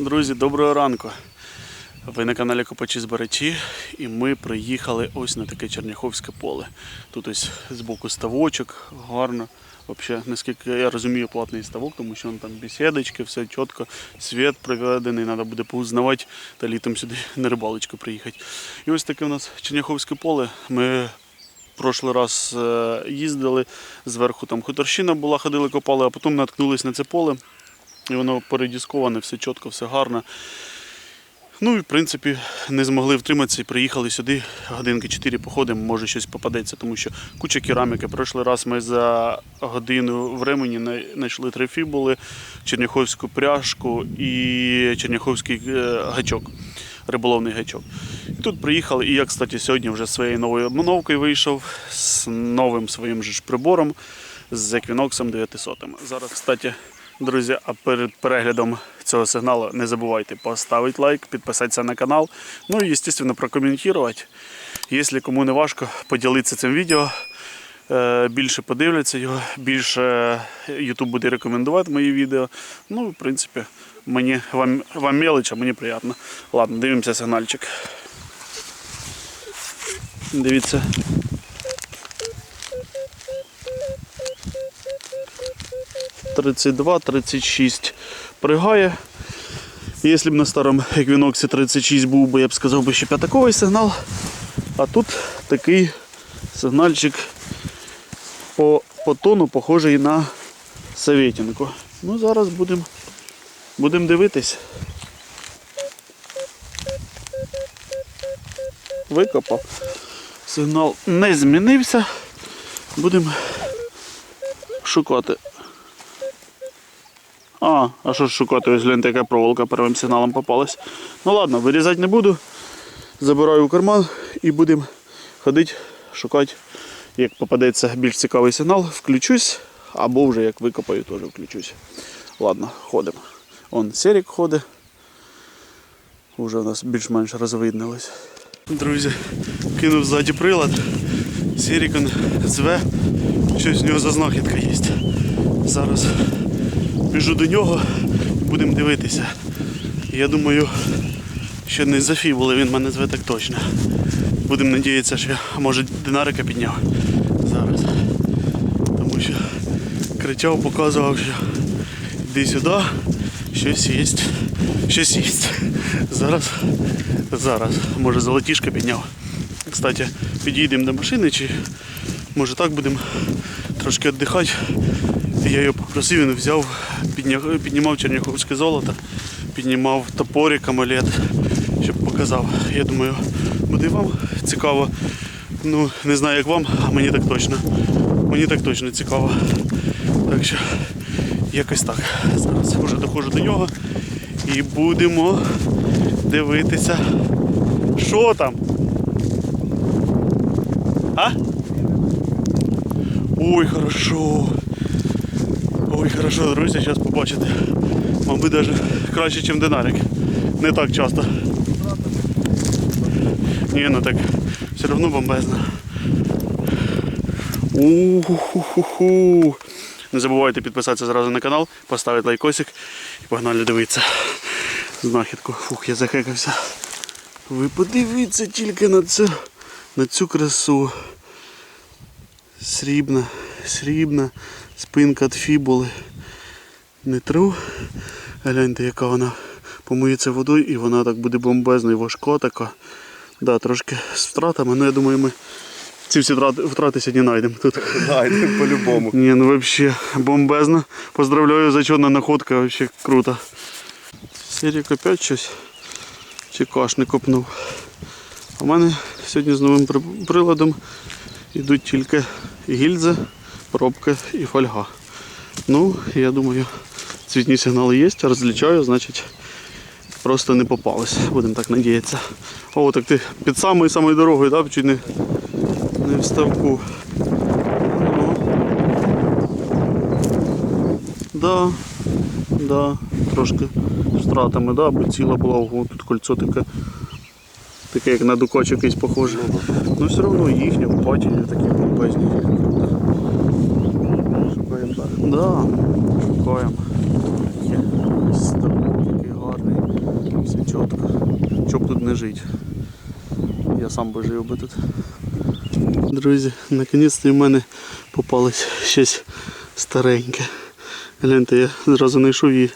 Друзі, доброго ранку. Ви на каналі Копачі Збирачі і ми приїхали ось на таке Черняховське поле. Тут ось з боку ставочок, гарно. Взагалі, наскільки я розумію, платний ставок, тому що там бесідочки, все чітко, світ проведений, треба буде поузнавати та літом сюди на рибалочку приїхати. І ось таке у нас Черняховське поле. Ми прошлий раз е, їздили, зверху там хуторщина була, ходили, копали, а потім наткнулись на це поле. І воно передісковане, все чітко, все гарно. Ну і в принципі не змогли втриматися і приїхали сюди. Годинки 4 походимо, може щось попадеться, тому що куча кераміки. Прошлий раз ми за годину времені знайшли три фібули, черняховську пряжку і черняховський е, гачок, риболовний гачок. І тут приїхали, і я, кстати, сьогодні вже зі своєю новою обмановкою вийшов з новим своїм же прибором з Equinox 900. Зараз, кстати, друзі, а перед переглядом цього сигналу не забувайте поставити лайк, підписатися на канал. Ну і, звісно, прокоментувати. Якщо кому не важко, поділитися цим відео. Е, Більше подивляться його, більше YouTube буде рекомендувати мої відео. Ну, в принципі, мені вам, вам мелочь, а мені приємно. Ладно, дивимося сигнальчик. Дивіться. Тридцять два, тридцять шість пригає. Якщо б на старому Equinox 36 був би, я б сказав би ще п'ятаковий сигнал. А тут такий сигнальчик по, по тону похожий на Советінку. Ну, зараз будемо будем дивитись. Викопав. Сигнал не змінився. Будемо шукати. А, а що ж шукати? Ось гляньте, яка проволока первим сигналом попалась. Ну ладно, вирізати не буду. Забираю в карман і будемо ходити, шукати. Як попадеться більш цікавий сигнал, включусь, або вже як викопаю, теж включусь. Ладно, ходимо. Он серік ходить. Уже у нас більш-менш розвиднилось. Друзі, кинув ззаді прилад. Серік он зве, щось в нього за знахідка є. Зараз біжу до нього і будемо дивитися. Я думаю, що не за фібули він мене зве так точно. Будемо надіятися, що я, може динарика підняв зараз. Тому що кричав, показував, що йди сюди, щось є. Щось є. Зараз, зараз, може золотішка підняв. Кстати, підійдемо до машини, чи може так будемо трошки віддихати. Я його попросив, він взяв, піднімав черняховське золото, піднімав топорик, амулет, щоб показав. Я думаю, буде вам цікаво. Ну, не знаю як вам, а мені так точно. Мені так точно цікаво. Так що якось так. Зараз вже доходжу до нього і будемо дивитися, що там. А? Ой, хорошо. Ой, хорошо, друзі, зараз побачите. Мабуть, навіть краще, ніж динарик. Не так часто. Ні, ну так все одно бомбезно. У-ху-ху-ху. Не забувайте підписатися зразу на канал, поставити лайкосик і погнали дивитися. Знахідку. Фух, я захекався. Ви подивіться тільки на цю, на цю красу. Срібна, срібна спинка від фібули. Не тру. Гляньте, яка вона помиється водою і вона так буде бомбезна і важка така. Да, трошки з втратами, але я думаю, ми ці всі втрати, сьогодні знайдемо тут. Найдемо по-любому. Ні, ну вообще бомбезно. Поздравляю, зачетна находка, вообще круто. Серік опять щось чи каш не копнув. У мене сьогодні з новим приладом йдуть тільки гільзи, пробки і фольга. Ну, я думаю, цвітні сигнали є, розлічаю, значить просто не попались, будемо так надіятися. О, так ти під самою самою дорогою, да? чуть не, не в ставку. Ну, Да, да, трошки втратами, да, бо ціла була, ого, тут кольцо таке, таке як на дукач якийсь похоже. Ну все одно їхнє в патіні такі бомбезні. Шукаємо. Да, шукаємо. Є ставок такий гарний. чітко. Щоб тут не жити. Я сам би жив би тут. Друзі, наконець-то в мене попалось щось стареньке. Гляньте, я зразу знайшов і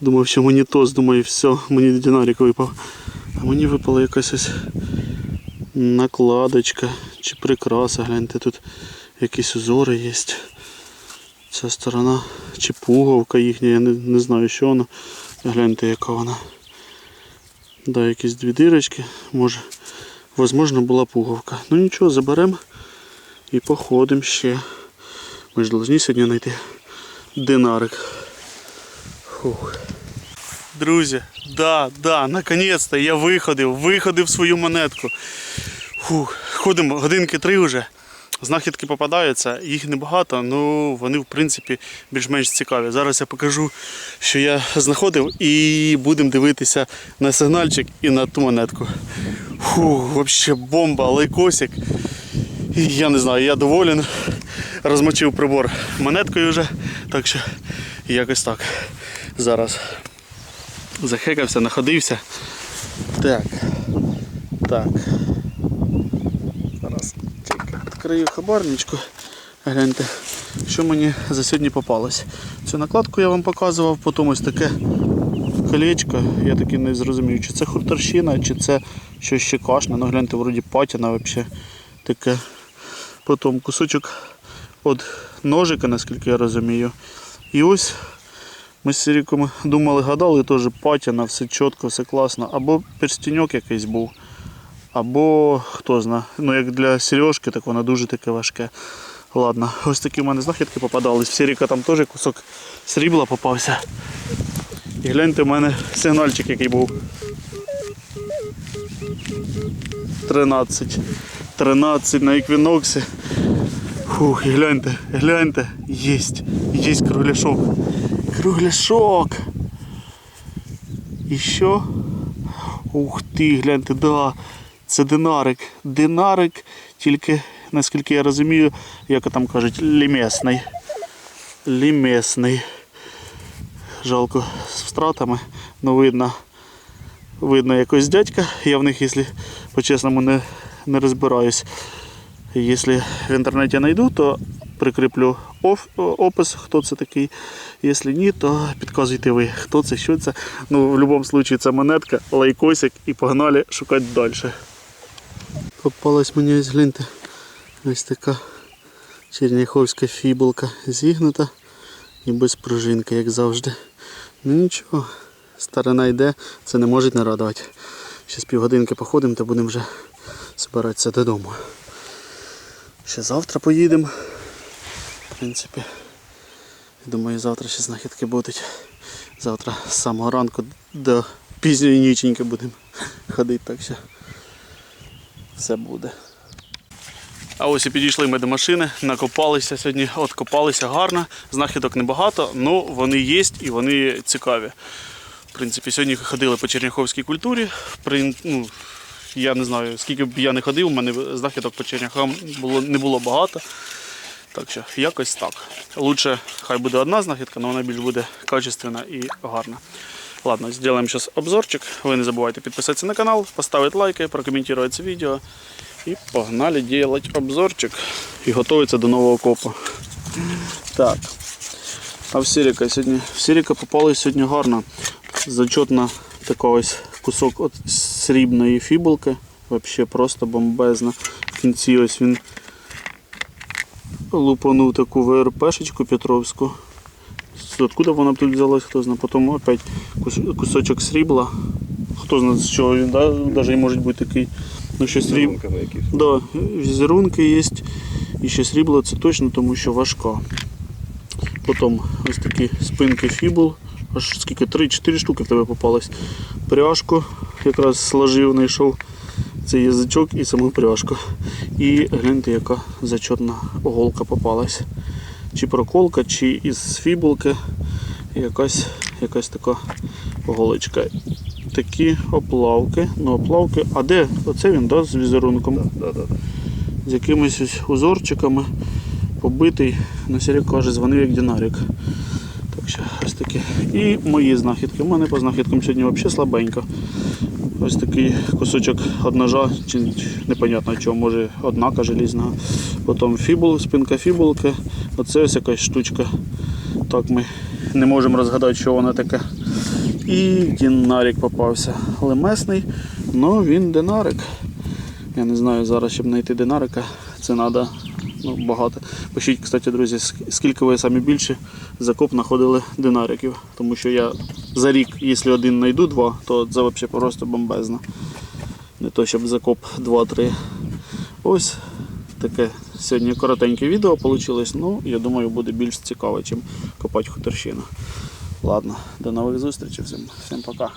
думав, що мені тоз, думаю, все, мені динарик випав. А мені випала якась ось накладочка чи прикраса. Гляньте, тут якісь узори є. Ця сторона чи пуговка їхня, я не, не знаю, що вона. Гляньте, яка вона. Да, якісь дві дирочки, може. Возможно, була пуговка. Ну нічого, заберемо і походимо ще. Ми ж повинні сьогодні знайти динарик. Фух. Друзі, да, да, наконець-то я виходив, виходив свою монетку. Фух, ходимо годинки три вже. Знахідки попадаються, їх небагато, але вони в принципі більш-менш цікаві. Зараз я покажу, що я знаходив, і будемо дивитися на сигнальчик і на ту монетку. Фух, взагалі бомба, лайкосик. Я не знаю, я доволен. Розмочив прибор монеткою вже, так що якось так. Зараз захекався, находився. Так. Так. Відкрию хабарничку. Гляньте, що мені за сьогодні попалось. Цю накладку я вам показував, потім ось таке колечко. Я таки не зрозумів, чи це хурторщина, чи це щось ще кашне. Ну гляньте, вроді патіна взагалі таке. Потім кусочок від ножика, наскільки я розумію. І ось ми з Сіріком думали, гадали, теж патіна, все чітко, все класно. Або перстіньок якийсь був, або хто знає. Ну як для сережки, так воно дуже таке важке. Ладно, ось такі в мене знахідки попадались. В Сіріка там теж кусок срібла попався. І гляньте, в мене сигнальчик який був. 13. 13 на еквіноксі. Фух, і гляньте, гляньте, єсть, єсть кругляшок. Кругляшок. І що? Ух ти, гляньте, да. Це динарик. Динарик, тільки, наскільки я розумію, як там кажуть, лімесний. Лімесний. Жалко з втратами, але видно, видно якось дядька. Я в них, якщо по-чесному, не, не розбираюсь. Якщо в інтернеті знайду, то прикріплю опис, хто це такий. Якщо ні, то підказуйте ви, хто це, що це. Ну, в будь-якому випадку це монетка, лайкосик і погнали шукати далі. Попалась мені ось гляньте. Ось така черняховська фібулка зігнута і без пружинки, як завжди. Ну нічого, старина йде, це не може не радувати. Ще з півгодинки походимо та будемо вже збиратися додому. Ще завтра поїдемо. В принципі, думаю, завтра ще знахідки будуть. Завтра з самого ранку до пізньої ніченьки будемо ходити, так що все буде. А ось і підійшли ми до машини, накопалися сьогодні, от копалися гарно, знахідок небагато, але вони є і вони цікаві. В принципі, сьогодні ходили по Черняховській культурі. Ну, я не знаю, скільки б я не ходив, у мене знахідок по Черняхам було, не було багато. Так що якось так. Лучше хай буде одна знахідка, але вона більш буде качественна і гарна. Ладно, зробимо зараз обзорчик. Ви не забувайте підписатися на канал, поставити лайки, прокоментувати це відео. І погнали делать обзорчик і готуватися до нового копу. Так. А в Сіріка сьогодні. В Сіріка попалась сьогодні гарно. Зачетна така ось кусок от срібної фібулки. Взагалі просто бомбезна. В кінці ось він лупанув таку ВРПшечку Петровську. Откуда вона тут взялась, хто знає. Потім опять кусочок срібла. Хто знає, з чого він, да? навіть може бути такий. Ну, що сріб... Да, візерунки є. І ще срібло це точно, тому що важка. Потім ось такі спинки фібул. Аж скільки? 3-4 штуки в тебе попалось. Пряжку якраз сложив, знайшов цей язичок і саму пряжку. І гляньте, яка зачетна голка попалась. Чи проколка, чи із фібулки. Якась, якась така голочка. Такі оплавки. Ну, оплавки. А де? Оце він, да, з візерунком Да, да, да. з якимись ось узорчиками, побитий. На Сірі каже, дзвонив як динарик. Так що ось такі. І мої знахідки. У мене по знахідкам сьогодні взагалі слабенько. Ось такий кусочок од ножа, чи непонятно чого, може однака желізного. Потім фібул, спинка фібулки. Оце ось якась штучка. Так ми не можемо розгадати, що воно таке. І динарик попався. Лемесний, але він динарик. Я не знаю, зараз, щоб знайти динарика, це треба ну, багато. Пишіть, кстати, друзі, скільки ви самі більше закоп знаходили динариків. Тому що я за рік, якщо один знайду два, то це взагалі просто бомбезно. Не то, щоб закоп 2-3. Ось таке сьогодні коротеньке відео вийшло. Ну, я думаю, буде більш цікаво, ніж копати хуторщину. Ладно, до нових зустрічей. Всім, всім пока.